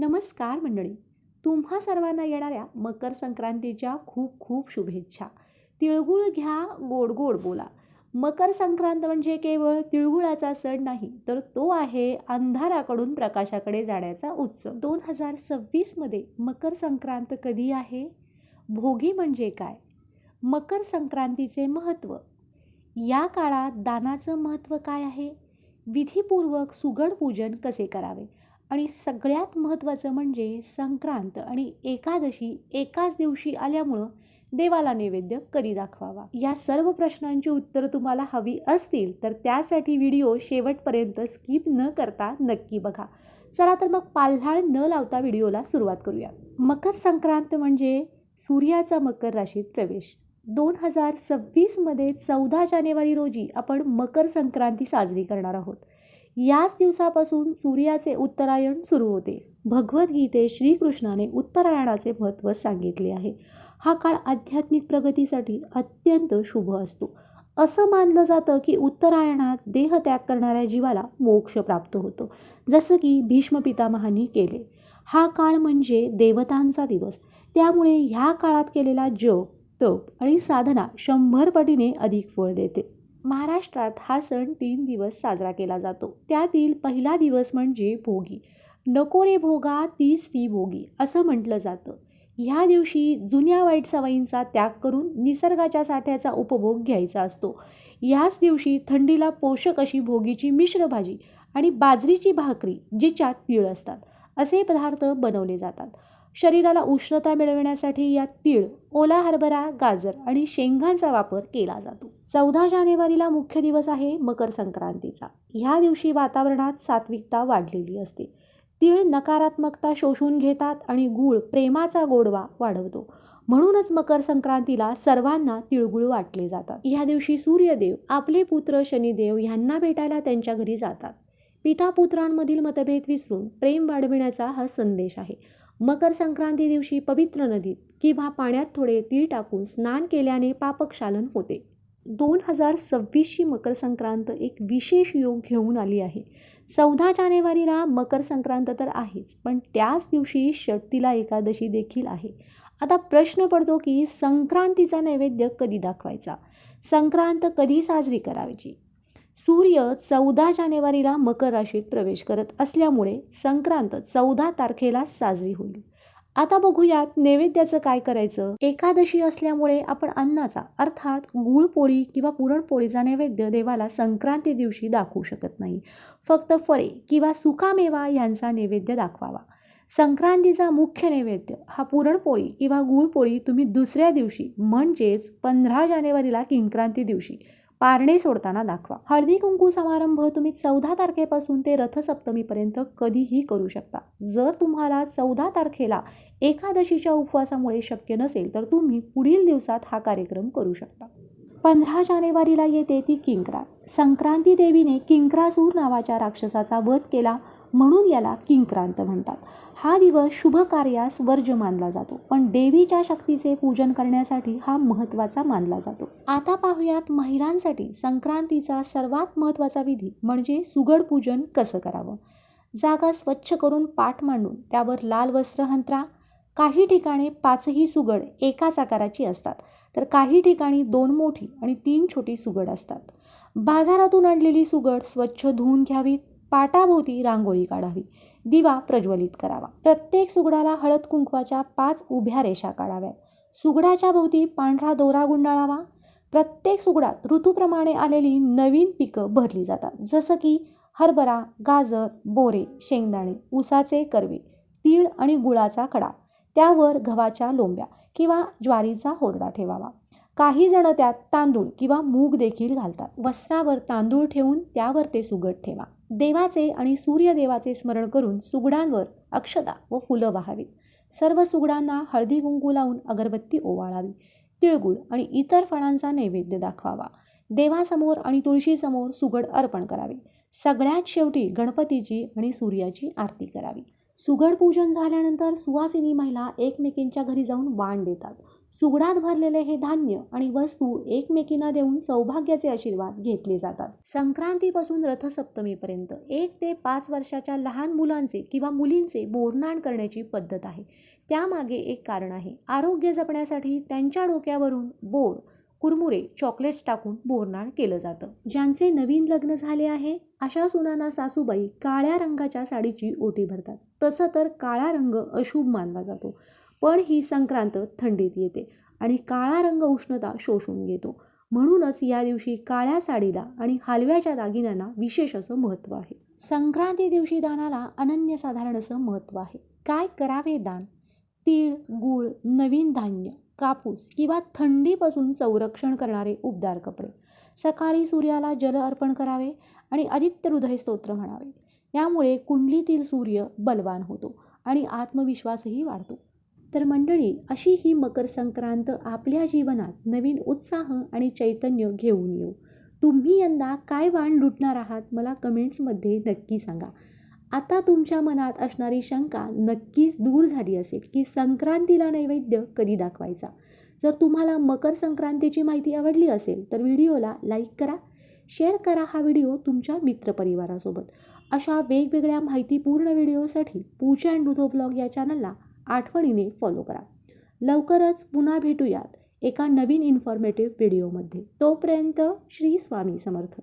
नमस्कार मंडळी. तुम्हा सर्वांना येणाऱ्या मकर संक्रांतीच्या खूप खूप शुभेच्छा. तिळगुळ घ्या गोड गोड बोला. मकर संक्रांत म्हणजे केवळ तिळगुळाचा सण नाही तर तो आहे अंधाराकडून प्रकाशाकडे जाण्याचा उत्सव. दोन हजार सव्वीसमध्ये मकर संक्रांत कधी आहे? भोगी म्हणजे काय? मकर संक्रांतीचे महत्त्व. या काळात दानाचं महत्त्व काय आहे? विधीपूर्वक सुगड पूजन कसे करावे? आणि सगळ्यात महत्त्वाचं म्हणजे संक्रांत आणि एकादशी एकाच दिवशी आल्यामुळं देवाला नैवेद्य कधी दाखवावा? या सर्व प्रश्नांची उत्तरं तुम्हाला हवी असतील तर त्यासाठी व्हिडिओ शेवटपर्यंत स्किप न करता नक्की बघा. चला तर मग पाल्हाळ न लावता व्हिडिओला सुरुवात करूया. मकर संक्रांत म्हणजे सूर्याचा मकर राशीत प्रवेश. दोन हजार सव्वीसमध्ये चौदा जानेवारी रोजी आपण मकर संक्रांती साजरी करणार आहोत. याच दिवसापासून सूर्याचे उत्तरायण सुरू होते. भगवद्गीतेत श्रीकृष्णाने उत्तरायणाचे महत्त्व सांगितले आहे. हा काळ आध्यात्मिक प्रगतीसाठी अत्यंत शुभ असतो. असं मानलं जातं की उत्तरायणात देहत्याग करणाऱ्या जीवाला मोक्ष प्राप्त होतो जसं की भीष्म पितामहांनी केले. हा काळ म्हणजे देवतांचा दिवस. त्यामुळे ह्या काळात केलेला जप तप आणि साधना शंभर पटीने अधिक फळ देते. महाराष्ट्रात हा सण तीन दिवस साजरा केला जातो. त्यातील पहिला दिवस म्हणजे भोगी. नको रे भोगा तीच ती भोगी असं म्हटलं जातं. ह्या दिवशी जुन्या वाईट सवयींचा त्याग करून निसर्गाच्या साठ्याचा उपभोग घ्यायचा असतो. याच दिवशी थंडीला पोषक अशी भोगीची मिश्र भाजी आणि बाजरीची भाकरी जिच्यात तीळ असतात असे पदार्थ बनवले जातात. शरीराला उष्णता मिळविण्यासाठी यात तीळ ओला हरभरा गाजर आणि शेंगांचा वापर केला जातो. चौदा जानेवारीला मुख्य दिवस आहे मकर संक्रांतीचा. ह्या दिवशी वातावरणात सात्विकता वाढलेली असते. तीळ नकारात्मकता शोषून घेतात आणि गूळ प्रेमाचा गोडवा वाढवतो. म्हणूनच मकर संक्रांतीला सर्वांना तिळगुळ वाटले जातात. ह्या दिवशी सूर्यदेव आपले पुत्र शनिदेव ह्यांना भेटायला त्यांच्या घरी जातात. पिता पुत्रांमधील मतभेद विसरून प्रेम वाढविण्याचा हा संदेश आहे. मकर संक्रांती दिवशी पवित्र नदीत किंवा पाण्यात थोडे तीळ टाकून स्नान केल्याने पापक्षालन होते. दोन हजार सव्वीसची मकर संक्रांत एक विशेष योग घेऊन आली आहे. चौदा जानेवारीला मकर संक्रांत तर आहेच पण त्याच दिवशी षटतीला एकादशी देखील आहे. आता प्रश्न पडतो की संक्रांतीचा नैवेद्य कधी दाखवायचा? संक्रांत कधी साजरी करायची? सूर्य चौदा जानेवारीला मकर राशीत प्रवेश करत असल्यामुळे संक्रांत चौदा तारखेला साजरी होईल. आता बघूयात नैवेद्याचं काय करायचं? एकादशी असल्यामुळे आपण अन्नाचा अर्थात गुळपोळी किंवा पुरणपोळीचा नैवेद्य देवाला संक्रांती दिवशी दाखवू शकत नाही. फक्त फळे किंवा सुकामेवा यांचा नैवेद्य दाखवावा. संक्रांतीचा मुख्य नैवेद्य हा पुरणपोळी किंवा गुळपोळी तुम्ही दुसऱ्या दिवशी म्हणजेच पंधरा जानेवारीला किंक्रांती दिवशी पारणे सोडताना दाखवा. हळदी कुंकू समारंभ तुम्ही चौदा तारखेपासून ते रथसप्तमीपर्यंत कधीही करू शकता. जर तुम्हाला चौदा तारखेला एकादशीच्या उपवासामुळे शक्य नसेल तर तुम्ही पुढील दिवसात हा कार्यक्रम करू शकता. पंधरा जानेवारीला येते ती किंक्रांत संक्रांती देवीने किंक्रासूर नावाच्या राक्षसाचा वध केला. म्हणून याला किंक्रांत म्हणतात. हा दिवस शुभ कार्यास वर्ज मानला जातो पण देवीच्या शक्तीचे पूजन करण्यासाठी हा महत्त्वाचा मानला जातो. आता पाहूयात महिलांसाठी संक्रांतीचा सर्वात महत्त्वाचा विधी म्हणजे सुगड पूजन कसं करावं? जागा स्वच्छ करून पाठ मांडून त्यावर लाल वस्त्र हंतरा. काही ठिकाणी पाचही सुगड एकाच आकाराची असतात तर काही ठिकाणी दोन मोठी आणि तीन छोटी सुगड असतात. बाजारातून आणलेली सुगड स्वच्छ धुवून घ्यावीत. पाटाभोवती रांगोळी काढावी. दिवा प्रज्वलित करावा. प्रत्येक सुगडाला हळद कुंकवाच्या पाच उभ्या रेषा काढाव्यात. सुगडाच्या भोवती पांढरा दोरा गुंडाळावा. प्रत्येक सुगडात ऋतूप्रमाणे आलेली नवीन पिकं भरली जातात. जसं की हरभरा गाजर बोरे शेंगदाणे उसाचे कर्वे तीळ आणि गुळाचा खडा त्यावर गव्हाच्या लोंब्या किंवा ज्वारीचा होरडा ठेवावा. काही जण त्यात तांदूळ किंवा मूग देखील घालतात. वस्त्रावर तांदूळ ठेवून त्यावर ते सुगड ठेवा. देवाचे आणि सूर्यदेवाचे स्मरण करून सुगडांवर अक्षता व फुलं वाहावीत सर्व सुगडांना हळदी कुंकू लावून अगरबत्ती ओवाळावी. तिळगुळ आणि इतर फळांचा नैवेद्य दाखवावा. देवासमोर आणि तुळशीसमोर सुगड अर्पण करावे. सगळ्यात शेवटी गणपतीची आणि सूर्याची आरती करावी. सुगड पूजन झाल्यानंतर सुवासिनी महिला एकमेकींच्या घरी जाऊन वाण देतात. सुगडात भरलेले हे धान्य आणि वस्तू एकमेकींना देऊन सौभाग्याचे आशीर्वाद घेतले जातात. संक्रांतीपासून रथसप्तमीपर्यंत एक ते पाच वर्षाच्या लहान मुलांचे किंवा मुलींचे बोरनाण करण्याची पद्धत आहे. त्यामागे एक कारण आहे. आरोग्य जपण्यासाठी त्यांच्या डोक्यावरून बोर कुरमुरे चॉकलेट्स टाकून बोरनाण केलं जातं. ज्यांचे नवीन लग्न झाले आहे अशा सुनांना सासूबाई काळ्या रंगाच्या साडीची ओटी भरतात. तसं तर काळा रंग अशुभ मानला जातो. पण ही संक्रांत थंडीत येते आणि काळा रंग उष्णता शोषून घेतो. म्हणूनच या दिवशी काळ्या साडीला आणि हलव्याच्या दागिन्यांना विशेष असं महत्त्व आहे. संक्रांती दिवशी दानाला अनन्यसाधारण असं महत्त्व आहे. काय करावे दान? तीळ गूळ नवीन धान्य कापूस किंवा थंडीपासून संरक्षण करणारे उबदार कपडे. सकाळी सूर्याला जल अर्पण करावे आणि आदित्य हृदय स्तोत्र म्हणावे. यामुळे कुंडलीतील सूर्य बलवान होतो आणि आत्मविश्वासही वाढतो. तर मंडळी अशी ही मकर संक्रांत आपल्या जीवनात नवीन उत्साह आणि चैतन्य घेऊन येऊ. तुम्ही यंदा काय वाण लुटणार आहात मला कमेंट्समध्ये नक्की सांगा. आता तुमच्या मनात असणारी शंका नक्कीच दूर झाली असेल की संक्रांतीला नैवेद्य कधी दाखवायचा? जर तुम्हाला मकर संक्रांतीची माहिती आवडली असेल तर व्हिडिओला लाईक करा. शेअर करा हा व्हिडिओ तुमच्या मित्रपरिवारासोबत. अशा वेगवेगळ्या माहितीपूर्ण व्हिडिओसाठी पूजा अँड डुधो ब्लॉग या चॅनलला आठवणीने फॉलो करा. लवकरच पुन्हा भेटूयात एका नवीन इन्फॉर्मेटिव्ह व्हिडिओमध्ये तोपर्यंत श्री स्वामी समर्थ.